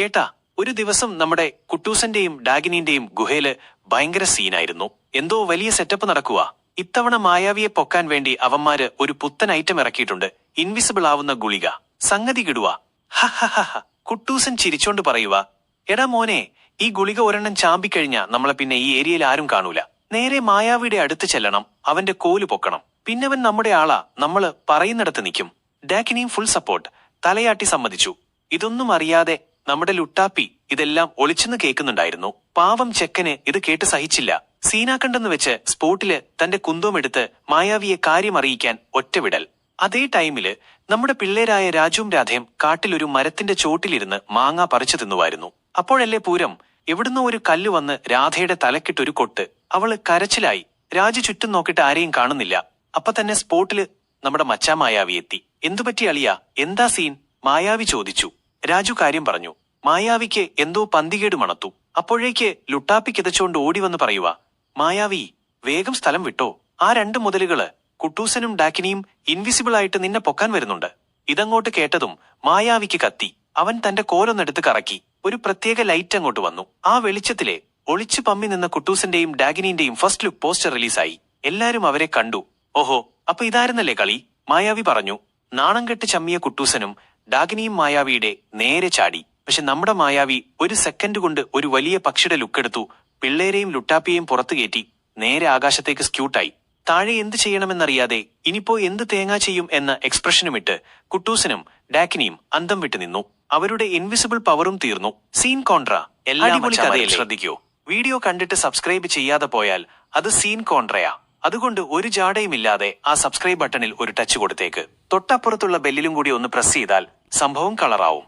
കേട്ടാ ഒരു ദിവസം നമ്മുടെ കുട്ടൂസന്റെയും ഡാഗിനിന്റെയും ഗുഹയിൽ ഭയങ്കര സീനായിരുന്നു. എന്തോ വലിയ സെറ്റപ്പ് നടക്കുക ഇത്തവണ മായാവിയെ പൊക്കാൻ വേണ്ടി അവന്മാര് ഒരു പുത്തൻ ഐറ്റം ഇറക്കിയിട്ടുണ്ട്. ഇൻവിസിബിൾ ആവുന്ന ഗുളിക. സംഗതി കിടുവ. ഹ ഹ ഹ ഹ. കുട്ടൂസൻ ചിരിച്ചോണ്ട് പറയുക എടാ മോനെ ഈ ഗുളിക ഒരെണ്ണം ചാമ്പിക്കഴിഞ്ഞാ നമ്മളെ പിന്നെ ഈ ഏരിയയിൽ ആരും കാണൂല. നേരെ മായാവിയുടെ അടുത്ത് ചെല്ലണം അവന്റെ കോൽ പൊക്കണം. പിന്നവൻ നമ്മുടെ ആളാ നമ്മൾ പറയുന്നിടത്ത് നിൽക്കും. ഡാക്കിനിയും ഫുൾ സപ്പോർട്ട് തലയാട്ടി സമ്മതിച്ചു. ഇതൊന്നും അറിയാതെ നമ്മുടെ ലുട്ടാപ്പി ഇതെല്ലാം ഒളിച്ചെന്ന് കേൾക്കുന്നുണ്ടായിരുന്നു. പാവം ചെക്കന് ഇത് കേട്ട് സഹിച്ചില്ല. സീനാക്കണ്ടെന്ന് വെച്ച് സ്പോട്ടിൽ തന്റെ കുന്തവുമെടുത്ത് മായാവിയെ കാര്യം അറിയിക്കാൻ ഒറ്റവിടൽ. അതേ ടൈമിൽ നമ്മുടെ പിള്ളേരായ രാജുവും രാധയും കാട്ടിലൊരു മരത്തിന്റെ ചോട്ടിലിരുന്ന് മാങ്ങ പറിച്ചു തിന്നുമായിരുന്നു അപ്പോഴല്ലേ പൂരം? എവിടുന്നോ ഒരു കല്ല് വന്ന് രാധയുടെ തലക്കിട്ടൊരു കൊട്ട്. അവൾ കരച്ചിലായി. രാജു ചുറ്റും നോക്കിട്ട് ആരെയും കാണുന്നില്ല. അപ്പൊ തന്നെ സ്പോട്ടിൽ നമ്മുടെ മച്ചാ മായാവി എത്തി. എന്തുപറ്റി അളിയ? എന്താ സീൻ? മായാവി ചോദിച്ചു. രാജു കാര്യം പറഞ്ഞു. മായാവിക്ക് എന്തോ പന്തികേട് മണത്തു. അപ്പോഴേക്ക് ലുട്ടാപ്പി കിതച്ചുകൊണ്ട് ഓടി വന്ന് പറയുക മായാവി വേഗം സ്ഥലം വിട്ടോ. ആ രണ്ട് മുതലുകൾ കുട്ടൂസനും ഡാക്കിനിയും ഇൻവിസിബിൾ ആയിട്ട് നിന്നെ പൊക്കാൻ വരുന്നുണ്ട്. ഇതങ്ങോട്ട് കേട്ടതും മായാവിക്ക് കത്തി. അവൻ തന്റെ കോലൊന്നെടുത്ത് കറക്കി. ഒരു പ്രത്യേക ലൈറ്റ് അങ്ങോട്ട് വന്നു. ആ വെളിച്ചത്തിലെ ഒളിച്ചു പമ്മി നിന്ന കുട്ടൂസിന്റെയും ഡാഗിനിന്റെയും ഫസ്റ്റ് ലുക്ക് പോസ്റ്റർ റിലീസായി എല്ലാരും അവരെ കണ്ടു. ഓഹോ അപ്പൊ ഇതായിരുന്നല്ലേ കളി? മായാവി പറഞ്ഞു നാണം കെട്ട് ചമ്മിയ കുട്ടൂസനും ഡാഗിനിയും മായാവിയുടെ നേരെ ചാടി. പക്ഷെ നമ്മുടെ മായാവി ഒരു സെക്കൻഡ് കൊണ്ട് ഒരു വലിയ പക്ഷിയുടെ ലുക്കെടുത്തു പിള്ളേരെയും ലുട്ടാപ്പിയെയും പുറത്തു കയറ്റി നേരെ ആകാശത്തേക്ക് സ്ക്യൂട്ടായി താഴെ എന്ത് ചെയ്യണമെന്നറിയാതെ ഇനിയിപ്പോ എന്ത് തേങ്ങ ചെയ്യും എന്ന എക്സ്പ്രഷനുമിട്ട് കുട്ടൂസിനും ഡാക്കിനിയും അന്തം വിട്ടു നിന്നു. അവരുടെ ഇൻവിസിബിൾ പവറും തീർന്നു. സീൻ കോൺട്ര എല്ലാ ശ്രദ്ധിക്കൂ. വീഡിയോ കണ്ടിട്ട് സബ്സ്ക്രൈബ് ചെയ്യാതെ പോയാൽ അത് സീൻ കോൺട്രയാ. അതുകൊണ്ട് ഒരു ജാടയുമില്ലാതെ ആ സബ്സ്ക്രൈബ് ബട്ടണിൽ ഒരു ടച്ച് കൊടുത്തേക്ക്. തൊട്ടപ്പുറത്തുള്ള ബെല്ലിലും കൂടി ഒന്ന് പ്രസ് ചെയ്താൽ സംഭവം കളറാവും